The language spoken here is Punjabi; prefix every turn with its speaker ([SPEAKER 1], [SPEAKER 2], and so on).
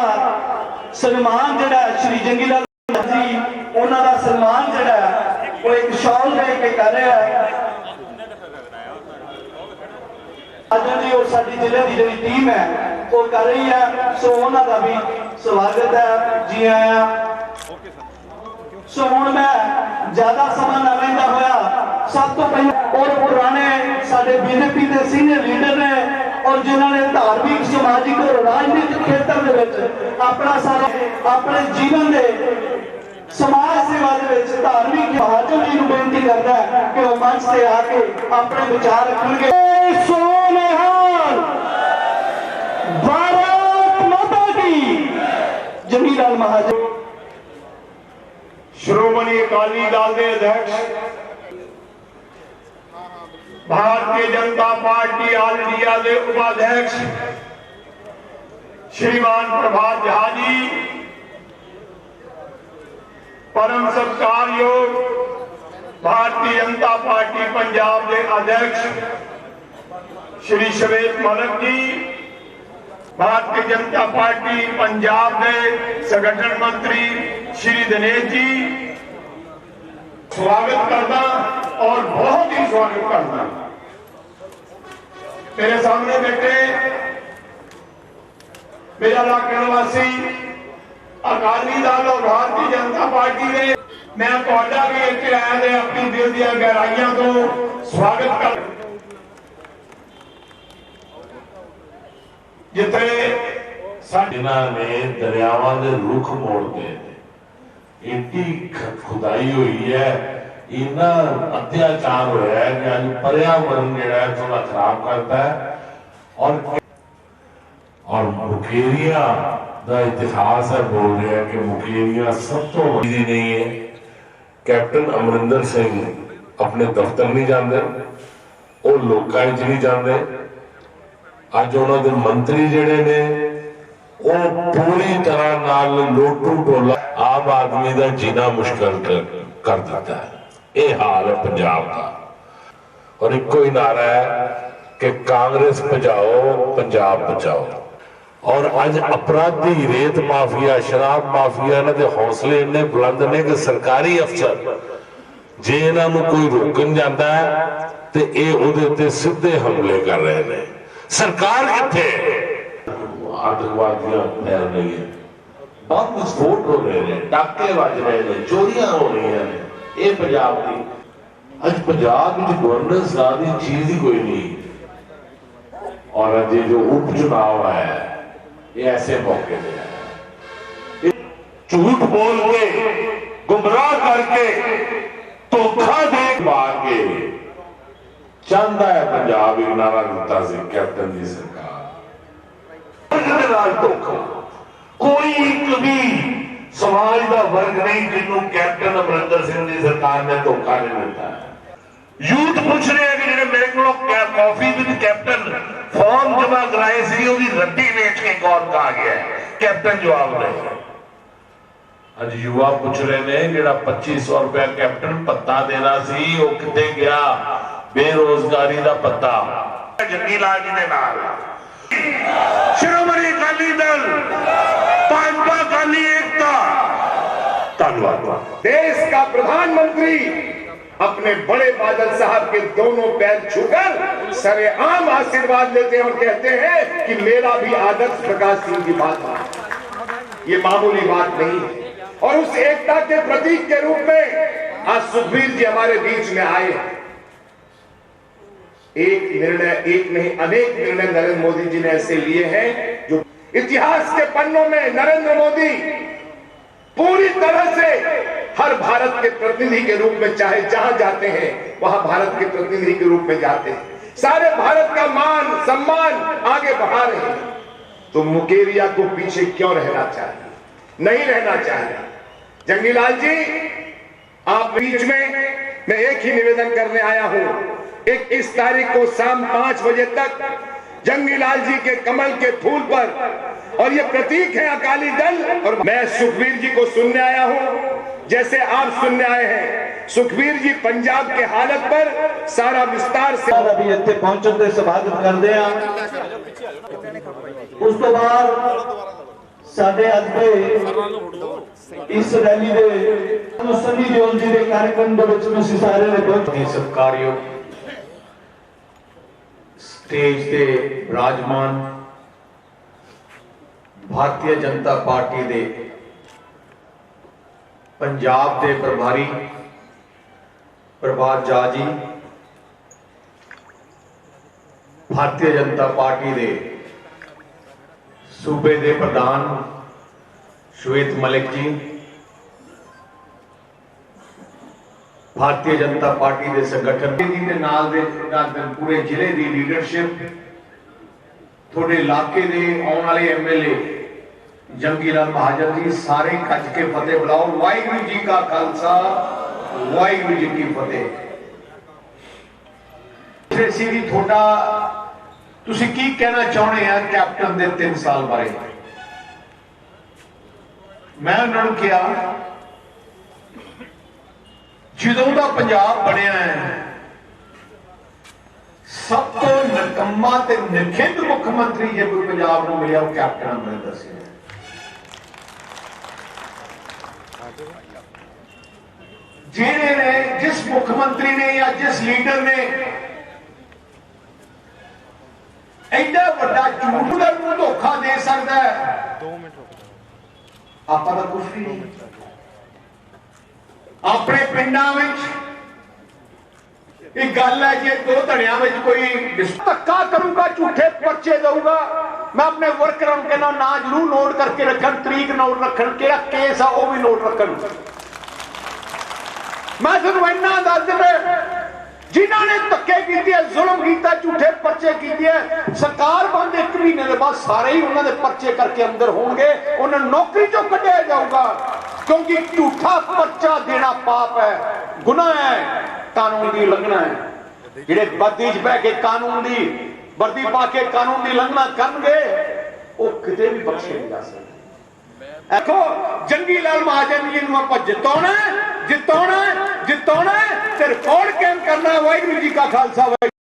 [SPEAKER 1] ਦਾ ਸਨਮਾਨ ਜਿਹੜਾ ਸ਼੍ਰੀ ਜੰਗੀ ਲਾਲ ਜੀ, ਉਹਨਾਂ ਦਾ ਸਨਮਾਨ ਜਿਹੜਾ ਉਹ ਇੱਕ ਸ਼ਾਲ ਦੇ ਕੇ ਕਰ ਰਿਹਾ ਹੈ। ਅੱਜ ਦੀ ਔਰ ਸਾਡੀ ਜ਼ਿਲ੍ਹੇ ਦੀ ਜਿਹੜੀ ਟੀਮ ਹੈ, ਉਹ ਕਰ ਰਹੀ ਹੈ। ਸੋ ਉਹਨਾਂ ਦਾ ਵੀ ਸਵਾਗਤ ਹੈ। ਜੀ ਆਇਆਂ। ਸੋ ਹੁਣ ਮੈਂ ਜ਼ਿਆਦਾ ਸਮਾਂ ਨਾ ਲੈਂਦਾ ਹੋਇਆ, ਸਭ ਤੋਂ ਪਹਿਲਾਂ ਉਹ ਪੁਰਾਣੇ ਸਾਡੇ ਬੀਜੇਪੀ ਦੇ ਸੀਨੀਅਰ ਲੀਡਰ ਨੇ ਔਰ ਜਿਨ੍ਹਾਂ ਨੇ ਧਾਰਮਿਕ ਸਮਾਜਿਕ ਔਰ ਰਾਜਨੀਤਿਕ ਖੇਤਰ ਦੇ ਵਿੱਚ ਆਪਣਾ ਸਾਰਾ ਆਪਣੇ ਜੀਵਨ ਦੇ ਸਮਾਜ ਸੇਵਾ ਦੇ ਵਿੱਚ ਧਾਰਮਿਕ ਮਹਾਜਨ ਜੀ ਨੂੰ ਬੇਨਤੀ ਕਰਦਾ ਹੈ ਕਿ ਉਹ ਮੰਚ ਤੇ ਆ ਕੇ ਆਪਣੇ ਵਿਚਾਰ ਰੱਖਣਗੇ। ਸੋਨੇਹਾਲ ਭਾਰਤ ਮਾਤਾ ਕੀ? ਮਹਾਜਨ।
[SPEAKER 2] ਸ਼੍ਰੋਮਣੀ ਅਕਾਲੀ ਦਲ ਦੇ ਅਧਿਕਸ਼ Bharatiya Janata party all India ਦੇ ਉਪਾਧਿਕਸ਼ ਸ਼੍ਰੀਮਾਨ ਪ੍ਰਭਾਤ ਜਹਾ ਜੀ ਪਰਮ ਸਤਿਕਾਰਯੋਗ ਭਾਰਤੀ ਜਨਤਾ ਪਾਰਟੀ ਪੰਜਾਬ ਦੇ ਅਧਿਕਸ਼ ਸ਼੍ਰੀ ਸ਼ਵੇਤ ਮਲਕ ਜੀ ਭਾਰਤੀ ਜਨਤਾ ਪਾਰਟੀ ਪੰਜਾਬ ਦੇ ਸੰਗਠਨ ਮੰਤਰੀ ਸ਼੍ਰੀ ਦਿਨੇਸ਼ ਜੀ ਸਵਾਗਤ ਕਰਦਾ ਔਰ ਬਹੁਤ ਹੀ ਸਵਾਗਤ ਕਰਦਾ ਮੇਰੇ ਸਾਹਮਣੇ ਬੈਠੇ ਮੇਰਾ ਇਲਾਕਾ ਨਿਵਾਸੀ ਅਕਾਲੀ ਦਲ ਔਰ ਭਾਰਤੀ ਜਨਤਾ ਪਾਰਟੀ ਦੇ ਮੈਂ ਤੁਹਾਡਾ ਵੀ ਇੱਥੇ ਆਇਆ ਦੇ ਆਪਣੀ ਦਿਲ ਦੀਆਂ ਗਹਿਰਾਈਆਂ ਤੋਂ ਸਵਾਗਤ ਕਰ ਜਿੱਥੇ ਸਾਡੇ
[SPEAKER 3] ਨੇ ਦਰਿਆਵਾਂ ਦੇ ਰੁੱਖ ਮੋੜਦੇ ਨੇ ਇੰਨੀ ਖੁਦਾਈ ਹੋਈ ਹੈ ਇੰਨਾ ਅਤਿਆਚਾਰ ਹੋਇਆ ਹੈ ਕਿ ਅੱਜ ਪਰਿਆਵਰਣ ਜਿਹੜਾ ਹੈ ਥੋੜਾ ਖਰਾਬ ਕਰਦਾ ਹੈ। ਔਰ ਔਰ ਮੁਕੇਰੀਆਂ ਦਾ ਇਤਿਹਾਸ ਹੈ, ਬੋਲ ਰਿਹਾ ਕਿ ਮੁਕੇਰੀਆਂ ਸਭ ਤੋਂ ਵੱਡੀ ਨਹੀਂ ਹੈ। ਕੈਪਟਨ ਅਮਰਿੰਦਰ ਸਿੰਘ ਆਪਣੇ ਦਫ਼ਤਰ ਨਹੀਂ ਜਾਂਦੇ, ਉਹ ਲੋਕਾਂ 'ਚ ਨਹੀਂ ਜਾਂਦੇ। ਅੱਜ ਉਹਨਾਂ ਦੇ ਮੰਤਰੀ ਜਿਹੜੇ ਨੇ, ਉਹ ਪੂਰੀ ਤਰ੍ਹਾਂ ਨਾਲ ਲੋਟੂ ਟੋਲਾ ਆਮ ਆਦਮੀ ਦਾ ਜੀਣਾ ਮੁਸ਼ਕਲ ਕਰ ਦਿੱਤਾ ਹੈ। ਇਹ ਹਾਲ ਹੈ ਪੰਜਾਬ ਦਾ। ਔਰ ਇੱਕੋ ਹੀ ਨਾਰਾ ਹੈ ਕਿ ਕਾਂਗਰਸ ਬਚਾਓ ਪੰਜਾਬ ਬਚਾਓ ਔਰ ਅੱਜ ਅਪਰਾਧੀ ਰੇਤ ਮਾਫੀਆ, ਸ਼ਰਾਬ ਮਾਫੀਆ, ਇਹਨਾਂ ਦੇ ਹੌਸਲੇ ਇੰਨੇ ਬੁਲੰਦ ਨੇ ਕਿ ਸਰਕਾਰੀ ਅਫਸਰ ਜੇ ਇਹਨਾਂ ਨੂੰ ਕੋਈ ਰੋਕਣ ਜਾਂਦਾ ਹੈ, ਤੇ ਇਹ ਉਹਦੇ ਉੱਤੇ ਸਿੱਧੇ ਹਮਲੇ ਕਰ ਰਹੇ ਨੇ। ਸਰਕਾਰ ਕਿੱਥੇ ਆਤੰਕਵਾਦੀਆਂ ਫੈਲ ਰਹੀ ਹੈ ਬੰਬ ਵਿਸਫੋਟ ਹੋ ਰਹੇ ਨੇ, ਡਾਕੇ ਵੱਜ ਰਹੇ ਨੇ, ਚੋਰੀਆਂ ਹੋ ਰਹੀਆਂ ਨੇ। ਇਹ ਪੰਜਾਬ ਦੀ। ਅੱਜ ਪੰਜਾਬ ਵਿੱਚ ਗਵਰਨੈਂਸ ਦਾ ਦੀ ਚੀਜ਼ ਹੀ ਕੋਈ ਨਹੀਂ। ਔਰ ਅੱਜ ਇਹ ਜੋ ਉਪ ਚੁਣਾਵ ਹੈ, ਇਹ ਐਸੇ ਮੌਕੇ ਤੇ ਹੈ। ਇਹ ਝੂਠ ਬੋਲ ਕੇ ਗੁੰਮਰਾਹ ਕਰਕੇ ਧੋਖਾ ਦੇ ਮਾਰ ਕੇ ਚਾਹੁੰਦਾ ਹੈ ਪੰਜਾਬ ਇੱਕ ਨਾਰਾ ਦਿੱਤਾ ਸੀ, ਕੈਪਟਨ ਦੀ ਸਰਕਾਰ। ਦੇ ਨਾਲ ਧੋਖਾ, ਕੋਈ ਇੱਕ ਵੀ ਸਮਾਜ ਦਾ ਵਰਗ ਨਹੀਂ, ਜਿਹਨੂੰ ਕੈਪਟਨ ਅਮਰਿੰਦਰ ਸਿੰਘ ਦੀ ਸਰਕਾਰ ਨੇ ਧੋਖਾ ਨਹੀਂ ਦਿੱਤਾ। ਯੂਥ ਪੁੱਛ ਰਹੇ ਕਿ ਜਿਹੜੇ ਮੇਰੇ ਕੋਲੋਂ ਕਾਫੀ ਵਿਦ ਕੈਪਟਨ ਫਾਰਮ ਜਮਾ ਕਰਾਏ ਸੀ, ਉਹਦੀ ਰੱਦੀ ਵੇਚ ਕੇ ਕੌਣ ਕਾ ਗਿਆ? ਕੈਪਟਨ ਜਵਾਬ ਦੇ। ਅੱਜ ਯੁਵਾ ਪੁੱਛ ਰਹੇ ਨੇ ਜਿਹੜਾ 2500 ਰੁਪਏ ਕੈਪਟਨ ਪੱਤਾ ਦੇਣਾ ਸੀ, ਉਹ ਕਿੱਥੇ ਗਿਆ? ਬੇਰੋਜ਼ਗਾਰੀ ਦਾ ਪੱਤਾ ਜੱਗੀ ਲਾਲ ਜੀ ਦੇ ਨਾਲ। ਸ਼੍ਰੋਮਣੀ ਅਕਾਲੀ ਦਲ ਭਾਜਪਾ ਅਕਾਲੀ ਏਕਤਾ ਧੰਨਵਾਦ
[SPEAKER 2] देश का प्रधानमंत्री अपने बड़े बादल साहब के दोनों पैर छूकर सरेआम आशीर्वाद लेते हैं और कहते हैं कि मेरा भी आदर्श प्रकाश सिंह की बात है ये मामूली बात नहीं है और उस एकता के प्रतीक के रूप में आज सुखबीर जी हमारे बीच में आए हैं एक निर्णय एक नहीं अनेक निर्णय नरेंद्र मोदी जी ने ऐसे लिए हैं जो इतिहास के पन्नों में नरेंद्र मोदी पूरी तरह से हर भारत के प्रतिनिधि के रूप में चाहे जहाँ जाते हैं, वहाँ भारत के प्रतिनिधि के रूप में जाते हैं। सारे भारत का मान, सम्मान आगे बढ़ा रहे हैं। तो मुकेरिया को पीछे क्यों रहना चाहिए? नहीं रहना चाहिए। जंगीलाल जी, आप बीच में, मैं एक ही निवेदन करने आया हूँ। एक इस तारीख को शाम पाँच बजे तक जंगीलाल जी के कमल के फूल पर और ये प्रतीक है अकाली दल और मैं सुखबीर जी को सुनने आया हूं जैसे आप सुनने आए हैं सुखबीर जी पंजाब के हालत पर सारा विस्तार से
[SPEAKER 1] ਦਾ ਵੀ ਇੱਥੇ ਪਹੁੰਚਣ ਤੇ ਸਵਾਗਤ ਕਰਦੇ ਆ ਉਸ ਤੋਂ ਬਾਅਦ ਸਾਡੇ ਅੱਜ ਦੇ ਇਸ ਰੈਲੀ ਦੇ ਨੂੰ ਸੰਨੀ ਦਿਓਲ ਜੀ ਦੇ ਕਾਰਜਕ੍ਰਮ ਦੇ ਵਿੱਚ ਤੁਸੀਂ ਸਾਰੇ ਨੇ ਬਹੁਤ
[SPEAKER 4] ਦੇ ਸਤਿਕਾਰਯੋਗ ਸਟੇਜ ਤੇ ਵਿਰਾਜਮਾਨ ਭਾਰਤੀ ਜਨਤਾ ਪਾਰਟੀ ਦੇ ਪੰਜਾਬ ਦੇ ਪ੍ਰਭਾਰੀ ਪ੍ਰਭਾਤ ਜਾ ਜੀ, ਭਾਰਤੀ ਜਨਤਾ ਪਾਰਟੀ ਦੇ ਸੂਬੇ ਦੇ ਪ੍ਰਧਾਨ ਸ਼ਵੇਤ ਮਲਿਕ ਜੀ ਭਾਰਤੀ ਜਨਤਾ ਪਾਰਟੀ ਦੇ ਸੰਗਠਨ ਦੇ ਨਾਲ ਦੇ ਪੂਰੇ ਜ਼ਿਲ੍ਹੇ ਦੀ ਲੀਡਰਸ਼ਿਪ ਤੁਹਾਡੇ ਇਲਾਕੇ ਦੇ ਆਉਣ ਵਾਲੇ ਐਮਐਲਏ ਜੰਗੀ ਲਾਲ ਮਹਾਜਨ ਜੀ, ਸਾਰੇ ਕੱਜ ਕੇ ਫਤਿਹ ਬੁਲਾਓ। ਵਾਹਿਗੁਰੂ ਜੀ ਕਾ ਖਾਲਸਾ, ਵਾਹਿਗੁਰੂ ਜੀ ਕੀ ਫਤਿਹ। ਟ੍ਰੇਸੀ ਦੀ ਤੁਹਾਡਾ, ਤੁਸੀਂ ਕੀ ਕਹਿਣਾ ਚਾਹੁੰਦੇ ਆ ਕੈਪਟਨ ਦੇ 3 ਸਾਲ ਬਾਰੇ? ਮੈਂ ਉਹਨਾਂ ਨੂੰ ਕਿਹਾ ਜਦੋਂ ਦਾ ਪੰਜਾਬ ਬਣਿਆ ਹੈ, ਸਭ ਤੋਂ ਨਕੰਮਾ ਤੇ ਨਿਖਿੰਦ ਮੁੱਖ ਮੰਤਰੀ ਜੇ ਕੋਈ ਪੰਜਾਬ ਨੂੰ ਮਿਲਿਆ, ਉਹ ਕੈਪਟਨ ਅਮਰਿੰਦਰ ਸਿੰਘ ਹੈ ਜਿਹੜੇ ਨੇ, ਜਿਸ ਮੁੱਖ ਮੰਤਰੀ ਨੇ ਜਾਂ ਜਿਸ ਲੀਡਰ ਨੇ ਐਡਾ ਵੱਡਾ ਝੂਠ ਦਾ ਨੂੰ ਧੋਖਾ ਦੇ ਸਕਦਾ ਹੈ, ਆਪਾਂ ਦਾ ਕੁਝ ਵੀ ਨਹੀਂ। ਆਪਣੇ ਪਿੰਡਾਂ ਵਿੱਚ। ਇਹ ਗੱਲ ਹੈ ਕਿ ਦੋ ਧੜਿਆਂ ਵਿੱਚ ਕੋਈ ਧੱਕਾ ਕਰੂਗਾ, ਝੂਠੇ ਪਰਚੇ ਦਊਗਾ। ਮੈਂ ਆਪਣੇ ਵਰਕਰਾਂ ਨੂੰ ਕਹਿੰਦਾ, ਨਾ ਜਰੂਰ ਨੋਟ ਕਰਕੇ ਰੱਖਣ, ਤਰੀਕ ਨੋਟ ਰੱਖਣ, ਕਿਹੜਾ ਕੇਸ ਆ ਉਹ ਵੀ ਨੋਟ ਰੱਖਣ। ਮੈਂ ਤੁਹਾਨੂੰ ਇੰਨਾ ਦੱਸ ਦਿੰਦਾ, ਜਿਨ੍ਹਾਂ ਨੇ ਧੱਕੇ ਕੀਤੇ ਜ਼ੁਲਮ ਕੀਤਾ, ਝੂਠੇ ਪਰਚੇ ਕੀਤੇ ਸਰਕਾਰ ਬੰਦ ਇੱਕ ਮਹੀਨੇ ਦੇ ਬਾਅਦ ਸਾਰੇ ਹੀ ਉਹਨਾਂ ਦੇ ਪਰਚੇ ਕਰਕੇ ਅੰਦਰ ਹੋਣਗੇ, ਉਹਨਾਂ ਨੌਕਰੀ ਚੋਂ ਕੱਢਿਆ ਜਾਊਗਾ। ਕਿਉਂਕਿ ਝੂਠਾ ਪਰਚਾ ਦੇਣਾ ਪਾਪ ਹੈ, ਗੁਨਾਹ ਹੈ, ਕਾਨੂੰਨ ਦੀ ਉਲੰਘਣਾ ਹੈ। ਜਿਹੜੇ ਬੱਦੀ 'ਚ ਬਹਿ ਕੇ ਕਾਨੂੰਨ ਦੀ, ਵਰਦੀ ਪਾ ਕੇ ਕਾਨੂੰਨ ਦੀ ਲੰਘਣਾ ਕਰਨਗੇ, ਉਹ ਕਿਤੇ ਵੀ ਬਖਸ਼ੇ ਨਹੀਂ ਜਾ ਸਕਦੇ। ਦੇਖੋ, ਜੰਗੀ ਲਾਲ ਮਹਾਜਨ ਜੀ ਨੂੰ ਆਪਾਂ ਜਿਤਾਉਣਾ ਜਿਤਾਉਣਾ ਜਿਤਾਉਣਾ ਤੇ ਰਿਕਾਰਡ ਕਾਇਮ ਕਰਨਾ ਵਾਹਿਗੁਰੂ ਜੀ ਕਾ ਖਾਲਸਾ, ਵਾਹਿਗੁਰੂ